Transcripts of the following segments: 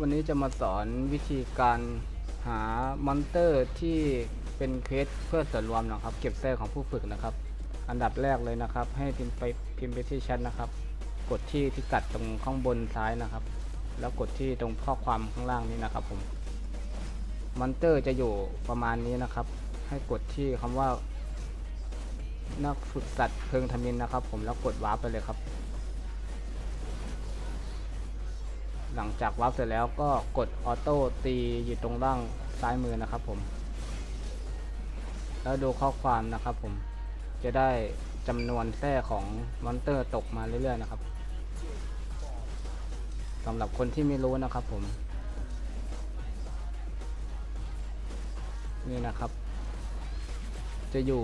วันนี้จะมาสอนวิธีการหามอนเตอร์ที่เป็นเควสเพื่อส่วนรวมนะครับ เก็บแท้ของผู้ฝึกนะครับ อันดับแรกเลยนะครับ ให้พิมพ์ไปพิมพ์ไปที่แชทนะครับ กดที่พิกัดตรงข้างบนซ้ายนะครับ แล้วกดที่ตรงข้อความข้างล่างนี้นะครับผมมอนเตอร์จะอยู่ประมาณนี้นะครับ ให้กดที่คำว่า นักฝึกสัตว์เพิงทมินนะครับ ผมแล้วกดวาร์ปไปเลยครับ หลังจากวาร์ปเสร็จแล้วก็กดออโต้ตีอยู่ตรงล่างซ้ายมือนะครับผม แล้วดูข้อความนะครับผม จะได้จำนวนแท้ของมอนเตอร์ตกมาเรื่อยๆนะครับสำหรับคนที่ไม่รู้นะครับผม นี่นะครับ จะอยู่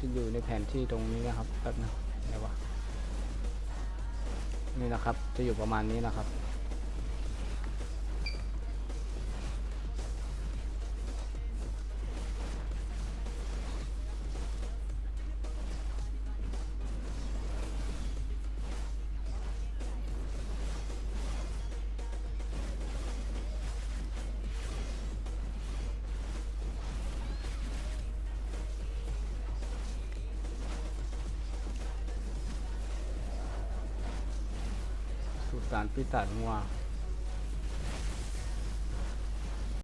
จะอยู่ในแผนที่ตรงนี้นะครับแป๊บนึงไหนวะ นี่นะครับ จะอยู่ประมาณนี้นะครับ สุสานปีศาจงัว